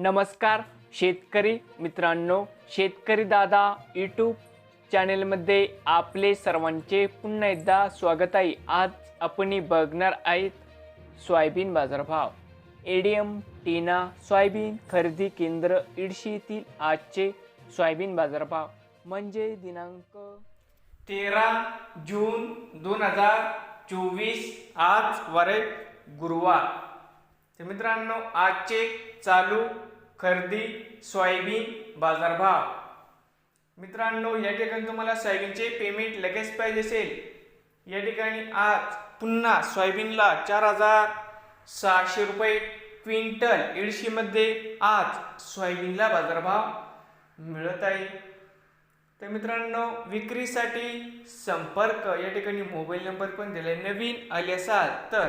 नमस्कार शेतकरी मित्रांनो शेतकरी दादा यूट्यूब चॅनेलमध्ये आपले सर्वांचे पुन्हा एकदा स्वागत आहे. आज आपण बघणार आहेत सोयाबीन बाजारभाव. एडीएम टीना सोयाबीन खरेदी केंद्र इडशी आजचे सोयाबीन बाजारभाव. म्हणजे दिनांक तेरा जून दोन हजार चोवीस आज वारे गुरुवार. तर मित्रांनो आजचे चालू खरेदी सोयाबीन बाजारभाव. मित्रांनो या ठिकाणी तुम्हाला सोयाबीनचे पेमेंट लगेच पाहिजे असेल या ठिकाणी आज पुन्हा सोयाबीनला चार हजार सहाशे रुपये क्विंटल एडशीमध्ये आज सोयाबीनला बाजारभाव मिळत आहे. तर मित्रांनो विक्रीसाठी संपर्क या ठिकाणी मोबाईल नंबर पण दिलाय. नवीन आले असाल तर